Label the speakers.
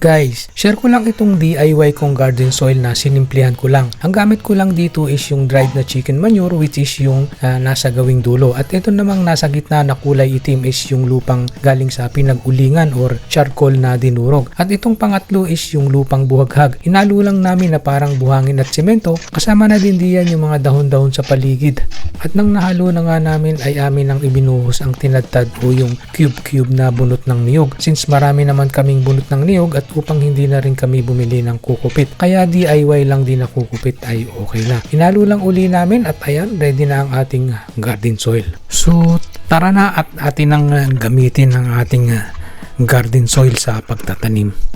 Speaker 1: Guys, share ko lang itong DIY kong garden soil na sinimplihan ko lang. Ang gamit ko lang dito is yung dried na chicken manure which is yung ah, nasa gawing dulo. At ito namang nasa gitna na kulay itim is yung lupang galing sa pinag-ulingan or charcoal na dinurog. At itong pangatlo is yung lupang buhaghag. Hinalo lang namin na parang buhangin at semento. Kasama na din diyan yung mga dahon-dahon sa paligid. At nang nahalo na nga namin ay amin ang ibinuhos ang tinadtad o yung cube-cube na bunot ng niyog. Since marami naman kaming bunot ng niyog at upang hindi na rin kami bumili ng kukupit. Kaya DIY lang din na kukupit ay okay na. Hinalo lang uli namin at ayan, ready na ang ating garden soil. So, tara na at atin ang gamitin ang ating garden soil sa pagtatanim.